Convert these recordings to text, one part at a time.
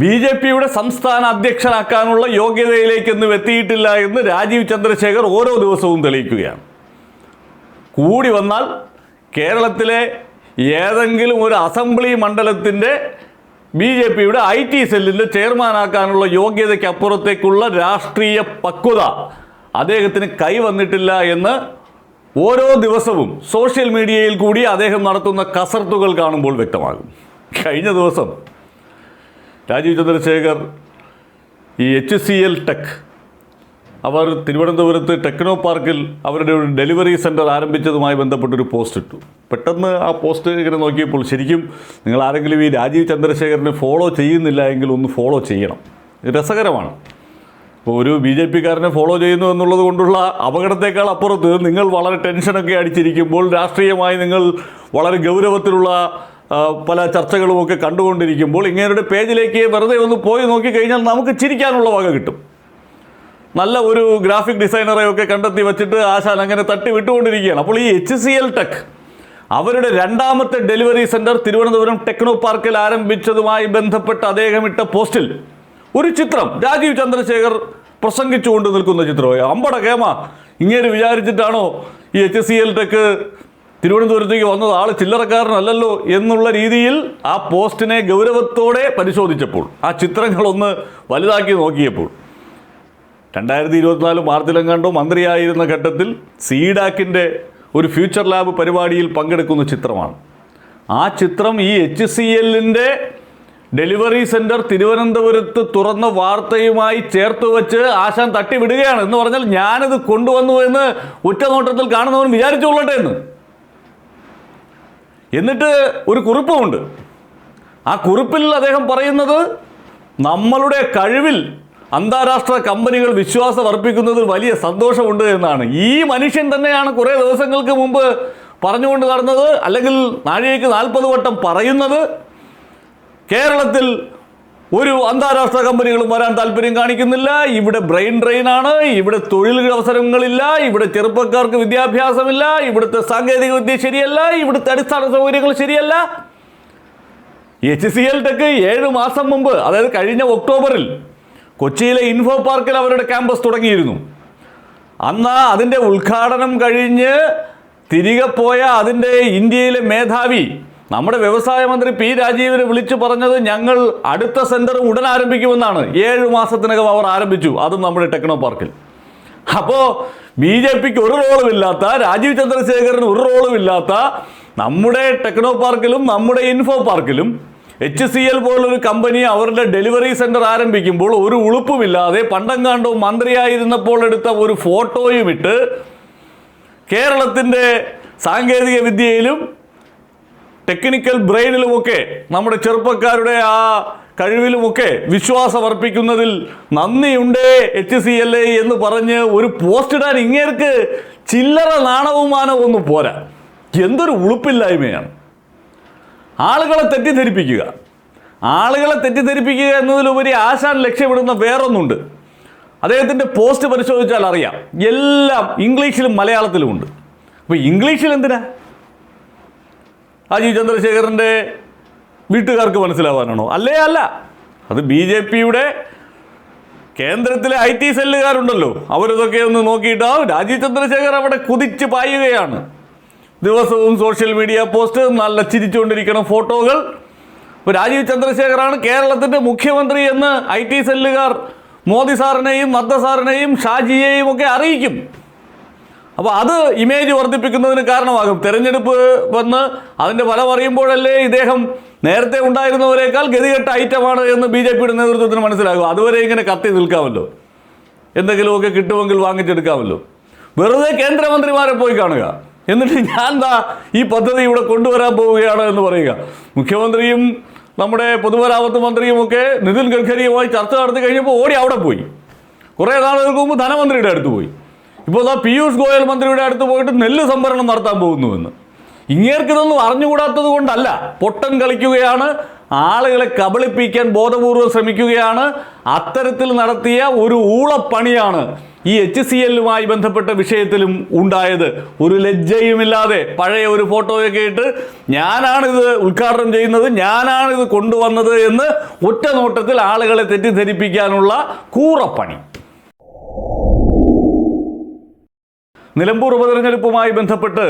B J പിയുടെ സംസ്ഥാന അധ്യക്ഷനാക്കാനുള്ള യോഗ്യതയിലേക്കൊന്നും എത്തിയിട്ടില്ല എന്ന് രാജീവ് ചന്ദ്രശേഖർ ഓരോ ദിവസവും തെളിയിക്കുകയാണ്. കൂടി വന്നാൽ കേരളത്തിലെ ഏതെങ്കിലും ഒരു അസംബ്ലി മണ്ഡലത്തിന്റെ ബി ജെ പിയുടെ ഐ ടി സെല്ലിന്റെ ചെയർമാനാക്കാനുള്ള യോഗ്യതയ്ക്കപ്പുറത്തേക്കുള്ള രാഷ്ട്രീയ പക്വത അദ്ദേഹത്തിന് കൈവന്നിട്ടില്ല എന്ന് ഓരോ ദിവസവും സോഷ്യൽ മീഡിയയിൽ കൂടി അദ്ദേഹം നടത്തുന്ന കസർത്തുകൾ കാണുമ്പോൾ വ്യക്തമാകും. കഴിഞ്ഞ ദിവസം രാജീവ് ചന്ദ്രശേഖർ ഈ എച്ച് സി എൽ ടെക് അവർ തിരുവനന്തപുരത്ത് ടെക്നോ പാർക്കിൽ അവരുടെ ഒരു ഡെലിവറി സെന്റർ ആരംഭിച്ചതുമായി ബന്ധപ്പെട്ടൊരു പോസ്റ്റ് ഇട്ടു. പെട്ടെന്ന് ആ പോസ്റ്റ് ഇങ്ങനെ നോക്കിയപ്പോൾ ശരിക്കും നിങ്ങൾ ആരെങ്കിലും ഈ രാജീവ് ചന്ദ്രശേഖരനെ ഫോളോ ചെയ്യുന്നില്ല എങ്കിൽ ഒന്ന് ഫോളോ ചെയ്യണം. രസകരമാണ്. ഇപ്പോൾ ഒരു ബി ജെ പിക്കാരനെ ഫോളോ ചെയ്യുന്നു എന്നുള്ളത് കൊണ്ടുള്ള അപകടത്തേക്കാൾ അപ്പുറത്ത് നിങ്ങൾ വളരെ ടെൻഷനൊക്കെ അടിച്ചിരിക്കുമ്പോൾ രാഷ്ട്രീയമായി നിങ്ങൾ വളരെ ഗൗരവത്തിലുള്ള പല ചർച്ചകളുമൊക്കെ കണ്ടുകൊണ്ടിരിക്കുമ്പോൾ ഇങ്ങനൊരു പേജിലേക്ക് വെറുതെ ഒന്ന് പോയി നോക്കിക്കഴിഞ്ഞാൽ നമുക്ക് ചിരിക്കാനുള്ള വക കിട്ടും. നല്ല ഒരു ഗ്രാഫിക് ഡിസൈനറെ ഒക്കെ കണ്ടെത്തി വെച്ചിട്ട് ആശാൻ അങ്ങനെ തട്ടി വിട്ടുകൊണ്ടിരിക്കുകയാണ്. അപ്പോൾ ഈ എച്ച് സി എൽ ടെക് അവരുടെ രണ്ടാമത്തെ ഡെലിവറി സെന്റർ തിരുവനന്തപുരം ടെക്നോ പാർക്കിൽ ആരംഭിച്ചതുമായി ബന്ധപ്പെട്ട് അദ്ദേഹം ഇട്ട പോസ്റ്റിൽ ഒരു ചിത്രം രാജീവ് ചന്ദ്രശേഖർ പ്രസംഗിച്ചുകൊണ്ട് നിൽക്കുന്ന ചിത്രം അമ്പട കേമ ഇങ്ങനെ വിചാരിച്ചിട്ടാണോ ഈ എച്ച് സി എൽ ടെക് തിരുവനന്തപുരത്തേക്ക് വന്നത് ആൾ ചില്ലറക്കാരനല്ലല്ലോ എന്നുള്ള രീതിയിൽ ആ പോസ്റ്റിനെ ഗൗരവത്തോടെ പരിശോധിച്ചപ്പോൾ ആ ചിത്രങ്ങളൊന്ന് വലുതാക്കി നോക്കിയപ്പോൾ രണ്ടായിരത്തി ഇരുപത്തിനാല് മാർച്ചിലെങ്ങാണ്ടോ മന്ത്രിയായിരുന്ന ഘട്ടത്തിൽ സീഡാക്കിന്റെ ഒരു ഫ്യൂച്ചർ ലാബ് പരിപാടിയിൽ പങ്കെടുക്കുന്ന ചിത്രമാണ്. ആ ചിത്രം ഈ എച്ച് സി എല്ലിന്റെ ഡെലിവറി സെന്റർ തിരുവനന്തപുരത്ത് തുറന്ന വാർത്തയുമായി ചേർത്ത് വെച്ച് ആശാൻ തട്ടിവിടുകയാണ് എന്ന് പറഞ്ഞാൽ ഞാനിത് കൊണ്ടുവന്നു എന്ന് ഉറ്റനോട്ടത്തിൽ കാണുന്നവൻ വിചാരിച്ചുകൊള്ളട്ടെ എന്ന്. എന്നിട്ട് ഒരു കുറിപ്പുമുണ്ട്. ആ കുറിപ്പിൽ അദ്ദേഹം പറയുന്നത് നമ്മളുടെ കഴിവിൽ അന്താരാഷ്ട്ര കമ്പനികൾ വിശ്വാസം അർപ്പിക്കുന്നതിൽ വലിയ സന്തോഷമുണ്ട് എന്നാണ്. ഈ മനുഷ്യൻ തന്നെയാണ് കുറേ ദിവസങ്ങൾക്ക് മുമ്പ് പറഞ്ഞുകൊണ്ട് നടന്നത് അല്ലെങ്കിൽ നാഴികയ്ക്ക് നാൽപ്പത് വട്ടം പറയുന്നത്. കേരളത്തിൽ ഒരു അന്താരാഷ്ട്ര കമ്പനികളും വരാൻ താല്പര്യം കാണിക്കുന്നില്ല. ഇവിടെ ബ്രെയിൻ ഡ്രെയിൻ ആണ്. ഇവിടെ തൊഴിൽ അവസരങ്ങളില്ല. ഇവിടെ ചെറുപ്പക്കാർക്ക് വിദ്യാഭ്യാസമില്ല. ഇവിടുത്തെ സാങ്കേതിക വിദ്യ ശരിയല്ല. ഇവിടുത്തെ അടിസ്ഥാന സൗകര്യങ്ങൾ ശരിയല്ല. എച്ച് സി എൽ ടെക്ക് ഏഴ് മാസം മുമ്പ് അതായത് കഴിഞ്ഞ ഒക്ടോബറിൽ കൊച്ചിയിലെ ഇൻഫോ പാർക്കിൽ അവരുടെ ക്യാമ്പസ് തുടങ്ങിയിരുന്നു. അന്ന് അതിന്റെ ഉദ്ഘാടനം കഴിഞ്ഞ് തിരികെ പോയ അതിന്റെ ഇന്ത്യയിലെ മേധാവി നമ്മുടെ വ്യവസായ മന്ത്രി പി രാജീവിനെ വിളിച്ചു പറഞ്ഞത് ഞങ്ങൾ അടുത്ത സെന്റർ ഉടൻ ആരംഭിക്കുമെന്നാണ്. ഏഴ് മാസത്തിനകം അവർ ആരംഭിച്ചു. അതും നമ്മുടെ ടെക്നോ പാർക്കിൽ. അപ്പോൾ ബി ജെ പിക്ക് ഒരു റോളും ഇല്ലാത്ത രാജീവ് ചന്ദ്രശേഖരന് ഒരു റോളും ഇല്ലാത്ത നമ്മുടെ ടെക്നോ പാർക്കിലും നമ്മുടെ ഇൻഫോ പാർക്കിലും എച്ച് സി എൽ പോലൊരു കമ്പനി അവരുടെ ഡെലിവറി സെന്റർ ആരംഭിക്കുമ്പോൾ ഒരു ഉളുപ്പുമില്ലാതെ പണ്ടങ്കാണ്ടോ മന്ത്രിയായിരുന്നപ്പോൾ എടുത്ത ഒരു ഫോട്ടോയും ഇട്ട് കേരളത്തിന്റെ സാങ്കേതിക വിദ്യയിലും ടെക്നിക്കൽ ബ്രെയിനിലുമൊക്കെ നമ്മുടെ ചെറുപ്പക്കാരുടെ ആ കഴിവിലുമൊക്കെ വിശ്വാസം അർപ്പിക്കുന്നതിൽ നന്ദിയുണ്ടേ എച്ച് സി എൽ എ എന്ന് പറഞ്ഞ് ഒരു പോസ്റ്റ് ഇടാൻ ഇങ്ങേർക്ക് ചില്ലറ നാണവുമാനവും ഒന്നും പോരാ. എന്തൊരു ഉളുപ്പില്ലായ്മയാണ്. ആളുകളെ തെറ്റിദ്ധരിപ്പിക്കുക. ആളുകളെ തെറ്റിദ്ധരിപ്പിക്കുക എന്നതിലുപരി ആശാൻ ലക്ഷ്യമിടുന്ന വേറൊന്നുണ്ട്. അദ്ദേഹത്തിന്റെ പോസ്റ്റ് പരിശോധിച്ചാൽ അറിയാം. എല്ലാം ഇംഗ്ലീഷിലും മലയാളത്തിലുമുണ്ട്. അപ്പോൾ ഇംഗ്ലീഷിൽ എന്തിനാ? രാജീവ് ചന്ദ്രശേഖരന്റെ വീട്ടുകാർക്ക് മനസ്സിലാവാനാണോ? അല്ലേ അല്ല. അത് ബി ജെ പിയുടെ കേന്ദ്രത്തിലെ ഐ ടി സെല്ലുകാരുണ്ടല്ലോ. അവരിതൊക്കെ ഒന്ന് നോക്കിയിട്ട് ആ രാജീവ് ചന്ദ്രശേഖർ അവിടെ കുതിച്ച് പായുകയാണ്. ദിവസവും സോഷ്യൽ മീഡിയ പോസ്റ്റ് നല്ല ചിരിച്ചുകൊണ്ടിരിക്കുന്ന ഫോട്ടോകൾ. ഇപ്പോൾ രാജീവ് ചന്ദ്രശേഖറാണ് കേരളത്തിന്റെ മുഖ്യമന്ത്രി എന്ന് ഐ ടി സെല്ലുകാർ മോദി സാറിനെയും നദ്ദ സാറിനെയും ഷാജിയെയും ഒക്കെ അറിയിക്കും. അപ്പോൾ അത് ഇമേജ് വർദ്ധിപ്പിക്കുന്നതിന് കാരണമാകും. തെരഞ്ഞെടുപ്പ് വന്ന് അതിന്റെ ഫലം അറിയുമ്പോഴല്ലേ ഇദ്ദേഹം നേരത്തെ ഉണ്ടായിരുന്നവരെക്കാൾ ഗതികെട്ട ഐറ്റമാണ് എന്ന് ബി ജെ പിയുടെ നേതൃത്വത്തിന് മനസ്സിലാകും. അതുവരെ ഇങ്ങനെ കത്തി നിൽക്കാമല്ലോ. എന്തെങ്കിലുമൊക്കെ കിട്ടുമെങ്കിൽ വാങ്ങിച്ചെടുക്കാമല്ലോ. വെറുതെ കേന്ദ്രമന്ത്രിമാരെ പോയി കാണുക. എന്നിട്ട് ഞാൻ എന്താ ഈ പദ്ധതി ഇവിടെ കൊണ്ടുവരാൻ പോവുകയാണ് എന്ന് പറയുക. മുഖ്യമന്ത്രിയും നമ്മുടെ പൊതുമരാമത്ത് മന്ത്രിയും ഒക്കെ നിതിൻ ഗഡ്കരിയുമായി ചർച്ച നടത്തി കഴിഞ്ഞപ്പോൾ ഓടി അവിടെ പോയി. കുറേ നാളുകൾക്ക് മുമ്പ് ധനമന്ത്രിയുടെ അടുത്ത് പോയി. ഇപ്പോൾ എന്നാൽ പീയൂഷ് ഗോയൽ മന്ത്രിയുടെ അടുത്ത് പോയിട്ട് നെല്ല് സംഭരണം നടത്താൻ പോകുന്നുവെന്ന്. ഇങ്ങേർക്ക് ഇതൊന്നും അറിഞ്ഞുകൂടാത്തത് കൊണ്ടല്ല. പൊട്ടൻ കളിക്കുകയാണ് ആളുകളെ കബളിപ്പിക്കാൻ ബോധപൂർവം ശ്രമിക്കുകയാണ് അത്തരത്തിൽ നടത്തിയ ഒരു ഊളപ്പണിയാണ് ഈ എച്ച് സി എല്ലുമായി ബന്ധപ്പെട്ട വിഷയത്തിലും ഉണ്ടായത്. ഒരു ലജ്ജയുമില്ലാതെ പഴയ ഒരു ഫോട്ടോയൊക്കെ ഇട്ട് ഞാനാണിത് ഉദ്ഘാടനം ചെയ്യുന്നത് ഞാനാണിത് കൊണ്ടുവന്നത് എന്ന് ഒറ്റ നോട്ടത്തിൽ ആളുകളെ തെറ്റിദ്ധരിപ്പിക്കാനുള്ള കൂറപ്പണി. നിലമ്പൂർ ഉപതെരഞ്ഞെടുപ്പുമായി ബന്ധപ്പെട്ട്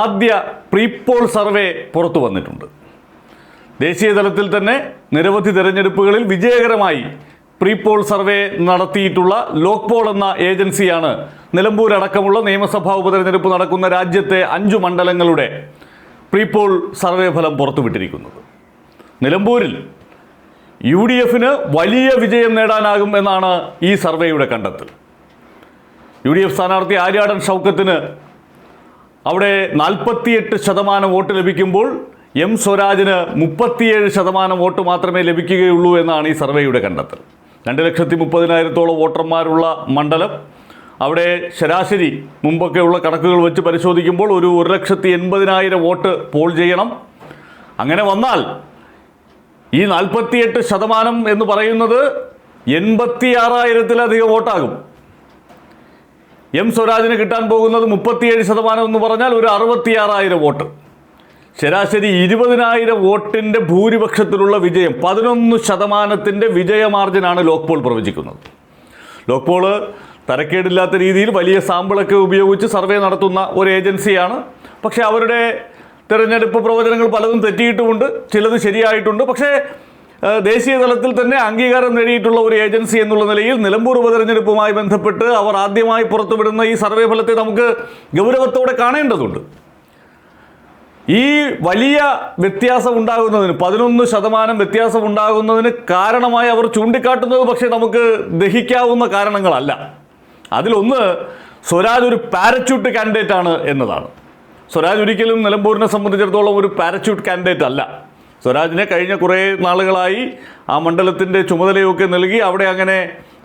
ആദ്യ പ്രീപോൾ സർവേ പുറത്തു വന്നിട്ടുണ്ട്. ദേശീയ തലത്തിൽ തന്നെ നിരവധി തെരഞ്ഞെടുപ്പുകളിൽ വിജയകരമായി പ്രീപോൾ സർവേ നടത്തിയിട്ടുള്ള ലോക്പോൾ എന്ന ഏജൻസിയാണ് നിലമ്പൂർ അടക്കമുള്ള നിയമസഭാ ഉപതെരഞ്ഞെടുപ്പ് നടക്കുന്ന രാജ്യത്തെ അഞ്ചു മണ്ഡലങ്ങളുടെ പ്രീപോൾ സർവേ ഫലം പുറത്തുവിട്ടിരിക്കുന്നത്. നിലമ്പൂരിൽ യു ഡി എഫിന് വലിയ വിജയം നേടാനാകും എന്നാണ് ഈ സർവേയുടെ കണ്ടെത്തൽ. യു ഡി എഫ് സ്ഥാനാർത്ഥി ആര്യാടൻ ഷൗക്കത്തിന് അവിടെ നാൽപ്പത്തിയെട്ട് ശതമാനം വോട്ട് ലഭിക്കുമ്പോൾ എം സ്വരാജിന് മുപ്പത്തിയേഴ് ശതമാനം വോട്ട് മാത്രമേ ലഭിക്കുകയുള്ളൂ എന്നാണ് ഈ സർവേയുടെ കണ്ടെത്തൽ. രണ്ട് ലക്ഷത്തി മുപ്പതിനായിരത്തോളം വോട്ടർമാരുള്ള മണ്ഡലം അവിടെ ശരാശരി മുമ്പൊക്കെയുള്ള കണക്കുകൾ വെച്ച് പരിശോധിക്കുമ്പോൾ ഒരു ഒരു ലക്ഷത്തി എൺപതിനായിരം വോട്ട് പോൾ ചെയ്യണം. അങ്ങനെ വന്നാൽ ഈ നാൽപ്പത്തിയെട്ട് ശതമാനം എന്ന് പറയുന്നത് എൺപത്തി ആറായിരത്തിലധികം വോട്ടാകും. എം സ്വരാജിന് കിട്ടാൻ പോകുന്നത് മുപ്പത്തിയേഴ് ശതമാനം എന്ന് പറഞ്ഞാൽ ഒരു അറുപത്തിയാറായിരം വോട്ട്. ശരാശരി ഇരുപതിനായിരം വോട്ടിന്റെ ഭൂരിപക്ഷത്തിലുള്ള വിജയം പതിനൊന്ന് ശതമാനത്തിന്റെ വിജയ മാർജിനാണ് ലോക്പോൾ പ്രവചിക്കുന്നത്. ലോക്പോൾ തരക്കേടില്ലാത്ത രീതിയിൽ വലിയ സാമ്പിളൊക്കെ ഉപയോഗിച്ച് സർവേ നടത്തുന്ന ഒരു ഏജൻസിയാണ്. പക്ഷേ അവരുടെ തിരഞ്ഞെടുപ്പ് പ്രവചനങ്ങൾ പലതും തെറ്റിയിട്ടുമുണ്ട് ചിലത് ശരിയായിട്ടുണ്ട്. പക്ഷേ ദേശീയ തലത്തിൽ തന്നെ അംഗീകാരം നേടിയിട്ടുള്ള ഒരു ഏജൻസി എന്നുള്ള നിലയിൽ നിലമ്പൂർ ഉപതെരഞ്ഞെടുപ്പുമായി ബന്ധപ്പെട്ട് അവർ ആദ്യമായി പുറത്തുവിടുന്ന ഈ സർവേ ഫലത്തെ നമുക്ക് ഗൗരവത്തോടെ കാണേണ്ടതുണ്ട്. ഈ വലിയ വ്യത്യാസം ഉണ്ടാകുന്നതിന് പതിനൊന്ന് ശതമാനം വ്യത്യാസം ഉണ്ടാകുന്നതിന് കാരണമായി അവർ ചൂണ്ടിക്കാട്ടുന്നത് പക്ഷേ നമുക്ക് ദഹിക്കാവുന്ന കാരണങ്ങളല്ല. അതിലൊന്ന് സ്വരാജ് ഒരു പാരച്യൂട്ട് കാൻഡിഡേറ്റ് ആണ് എന്നതാണ്. സ്വരാജ് ഒരിക്കലും നിലമ്പൂരിനെ സംബന്ധിച്ചിടത്തോളം ഒരു പാരച്യൂട്ട് കാൻഡിഡേറ്റ് അല്ല സ്വരാജിനെ കഴിഞ്ഞ കുറേ നാളുകളായി ആ മണ്ഡലത്തിന്റെ ചുമതലയൊക്കെ നൽകി അവിടെ അങ്ങനെ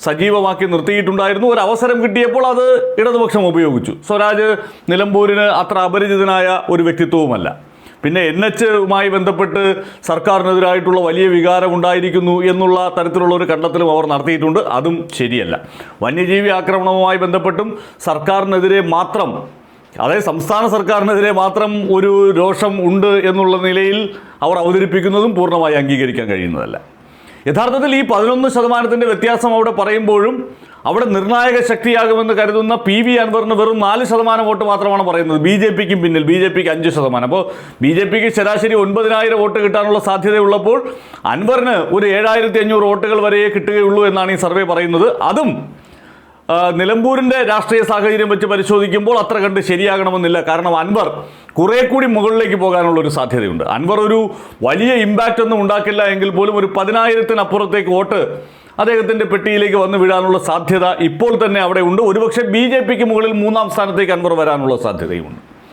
സജീവമാക്കി നിർത്തിയിട്ടുണ്ടായിരുന്നു. ഒരു അവസരം കിട്ടിയപ്പോൾ അത് ഇടതുപക്ഷം ഉപയോഗിച്ചു. സ്വരാജ് നിലമ്പൂരിന് അത്ര അപരിചിതനായ ഒരു വ്യക്തിത്വവുമല്ല. പിന്നെ എൻ എച്ചുമായി ബന്ധപ്പെട്ട് സർക്കാരിനെതിരായിട്ടുള്ള വലിയ വികാരം ഉണ്ടായിരിക്കുന്നു എന്നുള്ള തരത്തിലുള്ള ഒരു കണ്ടെത്തലും അവർ നടത്തിയിട്ടുണ്ട്. അതും ശരിയല്ല. വന്യജീവി ആക്രമണവുമായി ബന്ധപ്പെട്ടും സർക്കാരിനെതിരെ മാത്രം അതായത് സംസ്ഥാന സർക്കാരിനെതിരെ മാത്രം ഒരു രോഷം ഉണ്ട് എന്നുള്ള നിലയിൽ അവർ അവതരിപ്പിക്കുന്നതും പൂർണമായി അംഗീകരിക്കാൻ കഴിയുന്നതല്ല. യഥാർത്ഥത്തിൽ ഈ പതിനൊന്ന് ശതമാനത്തിന്റെ വ്യത്യാസം അവിടെ പറയുമ്പോഴും അവിടെ നിർണായക ശക്തിയാകുമെന്ന് കരുതുന്ന പി വി അൻവറിന് വെറും നാല് ശതമാനം വോട്ട് മാത്രമാണ് പറയുന്നത്. ബി ജെ പിക്കും പിന്നിൽ ബി ജെ പിക്ക് അഞ്ച് ശതമാനം. അപ്പോൾ ബി ജെ പിക്ക് ശരാശരി ഒൻപതിനായിരം വോട്ട് കിട്ടാനുള്ള സാധ്യതയുള്ളപ്പോൾ അൻവറിന് ഒരു ഏഴായിരത്തി അഞ്ഞൂറ് വോട്ടുകൾ വരെയേ കിട്ടുകയുള്ളൂ എന്നാണ് ഈ സർവേ പറയുന്നത്. അതും നിലമ്പൂരിന്റെ രാഷ്ട്രീയ സാഹചര്യം വെച്ച് പരിശോധിക്കുമ്പോൾ അത്ര കണ്ട് ശരിയാകണമെന്നില്ല. കാരണം അൻവർ കുറെ കൂടി മുകളിലേക്ക് പോകാനുള്ള ഒരു സാധ്യതയുണ്ട്. അൻവർ ഒരു വലിയ ഇമ്പാക്റ്റ് ഒന്നും ഉണ്ടാക്കില്ല എങ്കിൽ പോലും ഒരു പതിനായിരത്തിനപ്പുറത്തേക്ക് വോട്ട് അദ്ദേഹത്തിന്റെ പെട്ടിയിലേക്ക് വന്ന് വീഴാനുള്ള സാധ്യത ഇപ്പോൾ തന്നെ അവിടെ ഉണ്ട്. ഒരുപക്ഷെ ബി മുകളിൽ മൂന്നാം സ്ഥാനത്തേക്ക് അൻവർ വരാനുള്ള സാധ്യതയുമുണ്ട്.